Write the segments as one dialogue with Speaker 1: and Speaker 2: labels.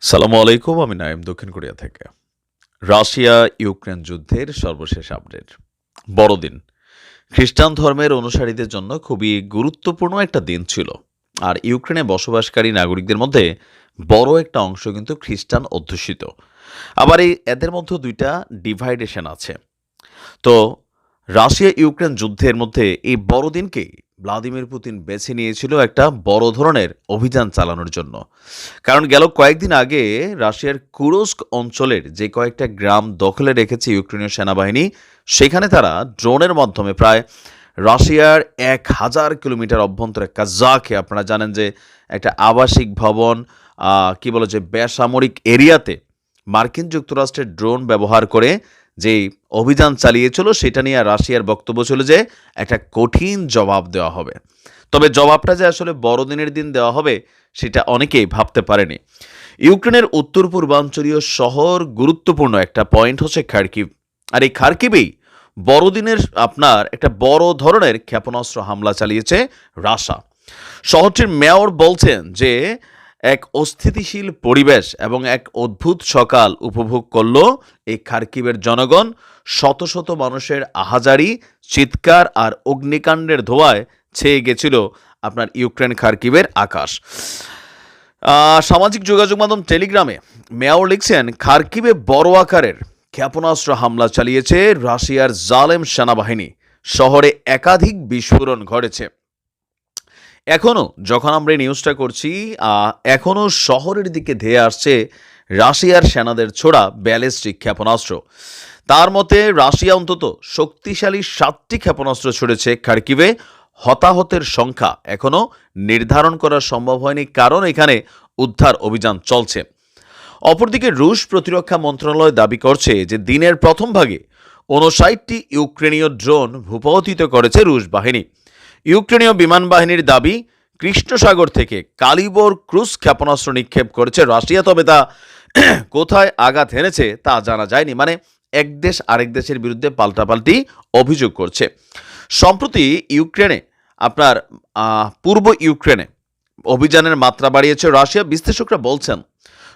Speaker 1: সালামু আলাইকুম, আমি নাইম দক্ষিণ কোরিয়া থেকে। রাশিয়া ইউক্রেন যুদ্ধের সর্বশেষ আপডেট। বড়দিন। খ্রিস্টান ধর্মের অনুসারীদের জন্য খুবই গুরুত্বপূর্ণ একটা দিন ছিল। আর ইউক্রেনে বসবাসকারী নাগরিকদের মধ্যে বড় একটা অংশ কিন্তু খ্রিস্টান অধ্যুষিত। আবার এই, এদের মধ্যে দুইটা ডিভাইডেশন আছে। তো রাশিয়া ইউক্রেন যুদ্ধের মধ্যে এই বড়দিনকেই ভ্লাদিমির পুতিন বেছে নিয়েছিল একটা বড় ধরনের অভিযান চালানোর জন্য। কারণ গেল কয়েকদিন আগে রাশিয়ার কুরস্ক অঞ্চলের যে কয়েকটা গ্রাম দখলে রেখেছে ইউক্রেনীয় সেনাবাহিনী, সেখানে তারা ড্রোনের মাধ্যমে প্রায় রাশিয়ার এক হাজার কিলোমিটার অভ্যন্তরে কাজাকে আপনারা জানেন যে একটা আবাসিক ভবন কি বলে যে বেসামরিক এরিয়াতে মার্কিন যুক্তরাষ্ট্রের ড্রোন ব্যবহার করে যেই অভিযান চালিয়েছিল, সেটা নিয়ে রাশিয়ার বক্তব্য ছিল যে একটা কঠিন জবাব দেওয়া হবে। তবে জবাবটা যে আসলে বড়দিনের দিন দেওয়া হবে, সেটা অনেকেই ভাবতে পারেনি। ইউক্রেনের উত্তর পূর্বাঞ্চলীয় শহর গুরুত্বপূর্ণ একটা পয়েন্ট হচ্ছে খার্কিভ আর এই খার্কিবেই বড়দিনের আপনার একটা বড় ধরনের ক্ষেপণাস্ত্র হামলা চালিয়েছে রাশা। শহরটির মেয়র বলছেন যে এক অস্থিতিশীল পরিবেশ এবং এক অদ্ভুত সকাল উপভোগ করল এই খার্কিবের জনগণ। শত শত মানুষের আহাজারি, চিৎকার আর অগ্নিকাণ্ডের ধোঁয়ায় ছেয়ে গেছিল আপনার ইউক্রেন খার্কিবের আকাশ। সামাজিক যোগাযোগ মাধ্যম টেলিগ্রামে মেয়র লিখছেন, খার্কিবে বড় আকারের ক্ষেপণাস্ত্র হামলা চালিয়েছে রাশিয়ার জালেম সেনাবাহিনী। শহরে একাধিক বিস্ফোরণ ঘটেছে। এখনও যখন আমরা এই নিউজটা করছি এখনও শহরের দিকে ধেয়ে আসছে রাশিয়ার সেনাদের ছোড়া ব্যালিস্টিক ক্ষেপণাস্ত্র। তার মতে, রাশিয়া অন্তত শক্তিশালী সাতটি ক্ষেপণাস্ত্র ছুড়েছে খার্কিবে হতাহতের সংখ্যা এখনও নির্ধারণ করা সম্ভব হয়নি, কারণ এখানে উদ্ধার অভিযান চলছে। অপরদিকে, রুশ প্রতিরক্ষা মন্ত্রণালয় দাবি করছে যে, দিনের প্রথম ভাগে উনষাটটি ইউক্রেনীয় ড্রোন ভূপাতিত করেছে রুশ বাহিনী। ইউক্রেনীয় বিমান বাহিনীর দাবি, কৃষ্ণসাগর থেকে কালিবর ক্রুজ ক্ষেপণাস্ত্র নিক্ষেপ করেছে রাশিয়া, তবে তা কোথায় আঘাত হেনেছে তা জানা যায়নি। মানে এক দেশ আরেক দেশের বিরুদ্ধে পাল্টাপাল্টি অভিযোগ করছে। সম্প্রতি ইউক্রেনে, আপনার পূর্ব ইউক্রেনে অভিযানের মাত্রা বাড়িয়েছে রাশিয়া। বিশ্লেষকরা বলছেন,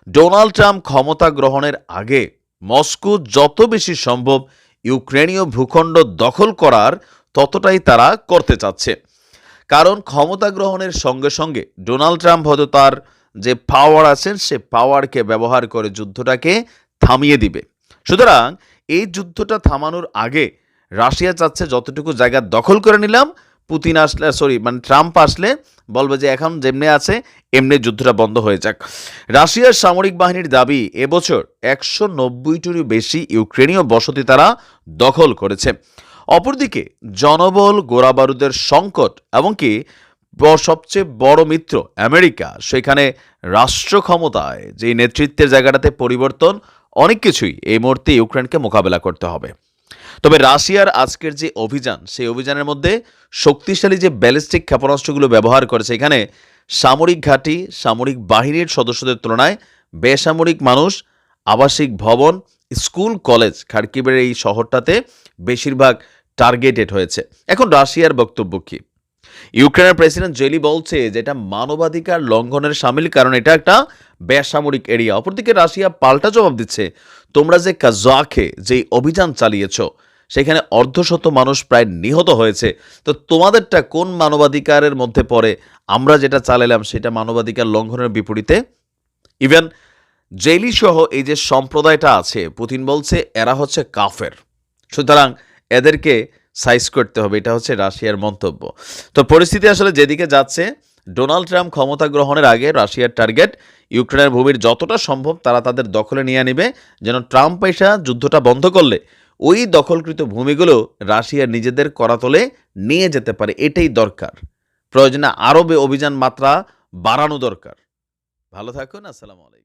Speaker 1: ডোনাল্ড ট্রাম্প ক্ষমতা গ্রহণের আগে মস্কো যত বেশি সম্ভব ইউক্রেনীয় ভূখণ্ড দখল করার ততটাই তারা করতে চাচ্ছে। কারণ ক্ষমতা গ্রহণের সঙ্গে সঙ্গে ডোনাল্ড ট্রাম্প হয়তো তার যে পাওয়ার আছেন, সে পাওয়ারকে ব্যবহার করে যুদ্ধটাকে থামিয়ে দিবে। সুতরাং এই যুদ্ধটা থামানোর আগে রাশিয়া চাচ্ছে যতটুকু জায়গা দখল করে নিলাম, পুতিন আসলে সরি মানে ট্রাম্প আসলে বলবে যে এখন যেমনি আছে, এমনি যুদ্ধটা বন্ধ হয়ে যাক। রাশিয়ার সামরিক বাহিনীর দাবি, এবছর একশো নব্বইটিরও বেশি ইউক্রেনীয় বসতি তারা দখল করেছে। অপরদিকে জনবল গোড়াবারুদের সংকট এমনকি সবচেয়ে বড় মিত্র আমেরিকা, সেখানে রাষ্ট্র ক্ষমতায় যে নেতৃত্বের জায়গাটাতে পরিবর্তন, অনেক কিছুই এই মুহূর্তে ইউক্রেনকে মোকাবেলা করতে হবে। তবে রাশিয়ার আজকের যে অভিযান, সেই অভিযানের মধ্যে শক্তিশালী যে ব্যালিস্টিক ক্ষেপণাস্ত্রগুলো ব্যবহার করেছে, এখানে সামরিক ঘাঁটি, সামরিক বাহিনীর সদস্যদের তুলনায় বেসামরিক মানুষ, আবাসিক ভবন, স্কুল, কলেজ, খার্কিবের এই শহরটাতে বেশিরভাগ টার্গেটেড হয়েছে। এখন রাশিয়ার বক্তব্য কি? ইউক্রেনের প্রেসিডেন্ট জেলি বলছে যে এটা মানবাধিকার লঙ্ঘনের সামিল, কারণ এটা একটা বেসামরিক এরিয়া। অপরদিকে রাশিয়া পাল্টা জবাব দিচ্ছে, তোমরা যে কাজাখে যে অভিযান চালিয়েছ, সেখানে অর্ধশত মানুষ প্রায় নিহত হয়েছে। তো তোমাদেরটা কোন মানবাধিকারের মধ্যে পড়ে? আমরা যেটা চালালাম সেটা মানবাধিকার লঙ্ঘনের বিপরীতে? ইভেন জেলি সহ এই যে সম্প্রদায়টা আছে, পুতিন বলছে, এরা হচ্ছে কাফের। সুতরাং এদেরকে সাইজ করতে হবে, এটা হচ্ছে রাশিয়ার মন্তব্য। তো পরিস্থিতি আসলে যেদিকে যাচ্ছে, ডোনাল্ড ট্রাম্প ক্ষমতা গ্রহণের আগে রাশিয়ার টার্গেট ইউক্রেনের ভূমির যতটা সম্ভব তারা তাদের দখলে নিয়ে নেবে যেন ট্রাম্প এসা যুদ্ধটা বন্ধ করলে ওই দখলকৃত ভূমিগুলো রাশিয়ার নিজেদের করাতলে নিয়ে যেতে পারে, এটাই দরকার। প্রয়োজনে আরবে অভিযান মাত্রা বাড়ানো দরকার। ভালো থাকুন, আসসালামু আলাইকুম।